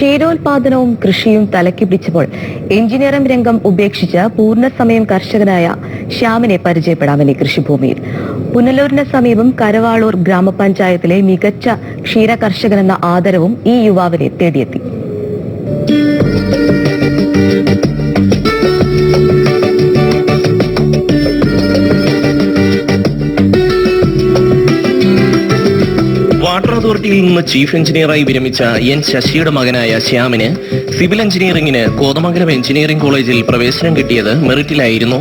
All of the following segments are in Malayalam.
ക്ഷീരോത്പാദനവും കൃഷിയും തലക്കി പിടിച്ചപ്പോൾ എഞ്ചിനീയറിംഗ് രംഗം ഉപേക്ഷിച്ച് പൂർണസമയം കർഷകനായ ശ്യാമിനെ പരിചയപ്പെടാമെന്നെ കൃഷിഭൂമിയിൽ. പുനലൂരിന് സമീപം കരവാളൂർ ഗ്രാമപഞ്ചായത്തിലെ മികച്ച ക്ഷീര കർഷകനെന്ന ആദരവും ഈ യുവാവിനെ തേടിയെത്തി. അതോറിറ്റിയിൽ നിന്ന് ചീഫ് എഞ്ചിനീയറായി വിരമിച്ച എൻ ശശിയുടെ മകനായ ശ്യാമിന് സിവിൽ എഞ്ചിനീയറിംഗിന് കോതമംഗലം എഞ്ചിനീയറിംഗ് കോളേജിൽ പ്രവേശനം കിട്ടിയത് മെറിറ്റിലായിരുന്നു.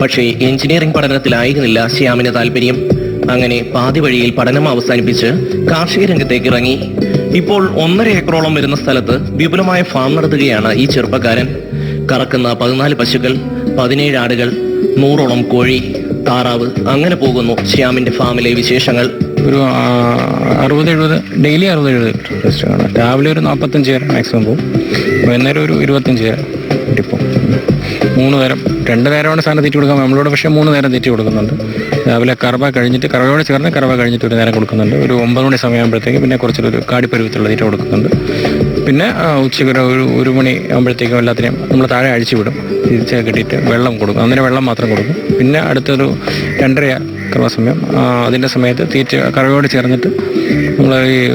പക്ഷേ എഞ്ചിനീയറിംഗ് പഠനത്തിലായിരുന്നില്ല ശ്യാമിന് താല്പര്യം അങ്ങനെ പാതി വഴിയിൽ പഠനം അവസാനിപ്പിച്ച് കാർഷിക രംഗത്തേക്ക് ഇറങ്ങി. ഇപ്പോൾ ഒന്നര ഏക്കറോളം വരുന്ന സ്ഥലത്ത് വിപുലമായ ഫാം നടത്തുകയാണ് ഈ ചെറുപ്പക്കാരൻ. കറക്കുന്ന പതിനാല് പശുക്കൾ പതിനേഴ് ആടുകൾ നൂറോളം കോഴി താറാവ് അങ്ങനെ പോകുന്നു ശ്യാമിന്റെ ഫാമിലെ വിശേഷങ്ങൾ. ഒരു അറുപത് എഴുപത് ഡെയിലി അറുപത് എഴുപത് ടെസ്റ്റ് ആണ്. രാവിലെ ഒരു നാൽപ്പത്തഞ്ച് പേര് മാക്സിമം പോകും. വൈകുന്നേരം ഒരു ഇരുപത്തഞ്ച് പേര്. ഇപ്പം. മൂന്ന് നേരം രണ്ട് നേരമാണ് സാധനം തെറ്റി കൊടുക്കാൻ നമ്മളോട് പക്ഷേ മൂന്ന് നേരം തെറ്റി കൊടുക്കുന്നുണ്ട്. രാവിലെ കറവ കഴിഞ്ഞിട്ട് കറവയോട് ചേർന്ന് കറവ കഴിഞ്ഞിട്ട് ഒരു നേരം കൊടുക്കുന്നുണ്ട്. ഒരു ഒമ്പത് മണി സമയമാകുമ്പോഴത്തേക്ക് പിന്നെ കുറച്ചൊരു കാടിപ്പരുവത്തുള്ള തീറ്റ കൊടുക്കുന്നുണ്ട്. പിന്നെ ഉച്ചയ്ക്ക് ഒരു- ഒരു മണി ആകുമ്പോഴത്തേക്കും എല്ലാത്തിനെയും നമ്മൾ താഴെ അഴിച്ചു വിടും. തിരിച്ച് കെട്ടിയിട്ട് വെള്ളം കൊടുക്കും. അങ്ങനെ വെള്ളം മാത്രം കൊടുക്കും. പിന്നെ അടുത്തൊരു രണ്ടര കറവ സമയം. ആ, അതിന്റെ സമയത്ത് തീറ്റ കറവയോട് ചേർന്നിട്ട് നമ്മൾ ഈ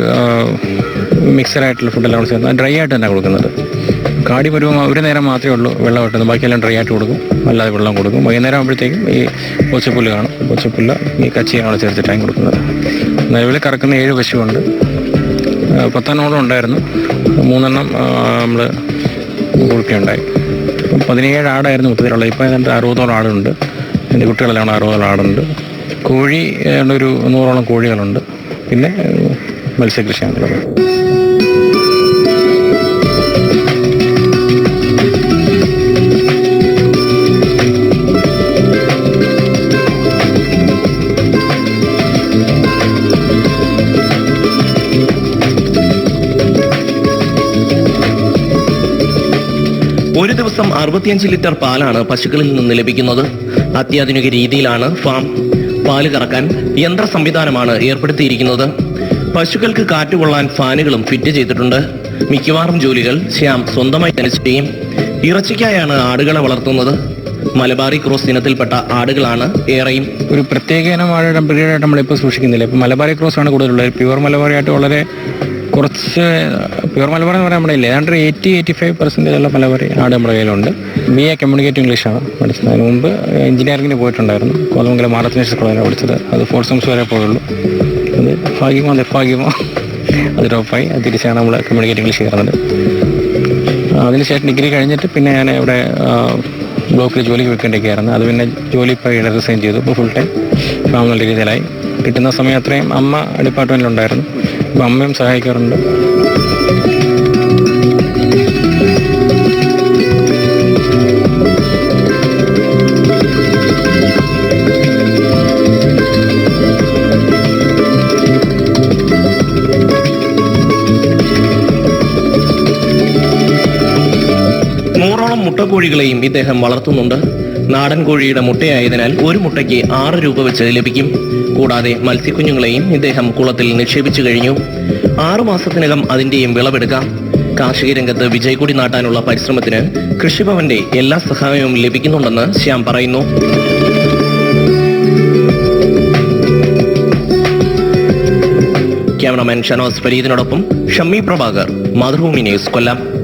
മിക്സറായിട്ടുള്ള ഫുഡെല്ലാം കൂടെ ചേർന്ന് ഡ്രൈ ആയിട്ട് തന്നെ കൊടുക്കുന്നത്. കാടി പരുവം ഒരു നേരം മാത്രമേ ഉള്ളൂ വെള്ളം കിട്ടുന്നത്. ബാക്കിയെല്ലാം ഡ്രൈ ആയിട്ട് കൊടുക്കും. അല്ലാതെ വെള്ളം കൊടുക്കും. വൈകുന്നേരം ആകുമ്പോഴത്തേക്കും ഈ പൊച്ചപ്പുല്ല് കാണും. പൊച്ചപ്പുല്ല് ഈ കച്ചിയാണ് ചേർത്തിട്ടാണ് കൊടുക്കുന്നത്. നിലവിൽ കറക്കുന്ന ഏഴ് പശുവുണ്ട്. പത്തെണ്ണോളം ഉണ്ടായിരുന്നു. മൂന്നെണ്ണം നമ്മൾ കൊടുക്കുകയുണ്ടായി പതിനേഴ് ആടായിരുന്നു മൊത്തത്തിലുള്ളത്. ഇപ്പോൾ ഏതാണ്ട് അറുപതോളം ആടുണ്ട്. എന്റെ കുട്ടികളെല്ലാം അറുപതോളം ആടുണ്ട്. കോഴി ഒരു നൂറോളം കോഴികളുണ്ട്. പിന്നെ മത്സ്യകൃഷിയാണുള്ളത്. ഒരു ദിവസം അറുപത്തിയഞ്ച് ലിറ്റർ പാലാണ് പശുക്കളിൽ നിന്ന് ലഭിക്കുന്നത്. അത്യാധുനിക രീതിയിലാണ് ഫാം. പാൽ കറക്കാൻ യന്ത്ര സംവിധാനമാണ് ഏർപ്പെടുത്തിയിരിക്കുന്നത്. പശുക്കൾക്ക് കാറ്റുകൊള്ളാൻ ഫാനുകളും ഫിറ്റ് ചെയ്തിട്ടുണ്ട്. മിക്കവാറും ജോലികൾ ശ്യാം സ്വന്തമായി തന്നെ ചെയ്യും. ഇറച്ചിക്കായാണ് ആടുകളെ വളർത്തുന്നത്. മലബാറി ക്രോസ് ഇനത്തിൽപ്പെട്ട ആടുകളാണ് ഏറെയും. ഒരു പ്രത്യേക ഇനം ആടുടെ ബ്രീഡായിട്ട് നമ്മളിപ്പോൾ സൂക്ഷിക്കുന്നില്ല. ഇപ്പോൾ മലബാറി ക്രോസ് ആണ് കൂടുതലുള്ളത്. പ്യുവർ മലബാറി ആയിട്ട് വളരെ കുറച്ച് പ്യുവർ മലബാർ എന്ന് പറയാൻ നമ്മുടെ ഇല്ല? ഏതാണ്ട് എയ്റ്റി എയ്റ്റി ഫൈവ് പെർസെന്റേജ് ഉള്ള മലബാറി ആട് നമ്മുടെ കയ്യിലുണ്ട്. ബി എ കമ്മ്യൂണിക്കേറ്റ് ഇംഗ്ലീഷാണ് പഠിച്ചത്. അതിന് മുമ്പ് എഞ്ചിനീയറിംഗിന് പോയിട്ടുണ്ടായിരുന്നു. കോതമംഗലം മാറത്തിനേഴ്സ് കോളേജിലാണ് പഠിച്ചത്. അത് ഫോർത്ത് സെംസ് വരെ പോയുള്ളൂ. അത് ഭാഗ്യമോ നിർഭാഗ്യമോ. അത് ഡ്രോപ്പായി തിരിച്ചാണ് നമ്മൾ കമ്മ്യൂണിക്കേറ്റ് ഇംഗ്ലീഷ് കയറുന്നത്. അതിനുശേഷം ഡിഗ്രി കഴിഞ്ഞിട്ട് പിന്നെ ഞാൻ ഇവിടെ ബ്ലോക്കിൽ ജോലിക്ക് വെക്കേണ്ടിരിക്കുകയായിരുന്നു അത് പിന്നെ ജോലി ഇപ്പോൾ റിസൈൻ ചെയ്തു. ഇപ്പോൾ ഫുൾ ടൈം ഫാമിലി രീതിയിലായി. കിട്ടുന്ന സമയം അത്രയും അമ്മ ഡിപ്പാർട്ട്മെന്റിലുണ്ടായിരുന്നു അമ്മയും സഹായിക്കാറുണ്ട്. നൂറോളം മുട്ടക്കോഴികളെയും ഇദ്ദേഹം വളർത്തുന്നുണ്ട്. നാടൻ കോഴിയുടെ മുട്ടയായതിനാൽ ഒരു മുട്ടയ്ക്ക് ആറ് രൂപ വെച്ച് ലഭിക്കും. കൂടാതെ മത്സ്യക്കുഞ്ഞുങ്ങളെയും ഇദ്ദേഹം കുളത്തിൽ നിക്ഷേപിച്ചു കഴിഞ്ഞു. ആറുമാസത്തിനകം അതിന്റെയും വിളവെടുക്കാം. കാർഷിക രംഗത്ത് വിജയക്കൊടി നാട്ടാനുള്ള പരിശ്രമത്തിന് കൃഷിഭവന്റെ എല്ലാ സഹായവും ലഭിക്കുന്നുണ്ടെന്ന് ശ്യാം പറയുന്നു. ക്യാമറമാൻ ഷനോസ് ഫരീദിനോടൊപ്പം ഷമ്മി പ്രഭാകർ മാതൃഭൂമി ന്യൂസ് കൊല്ലം.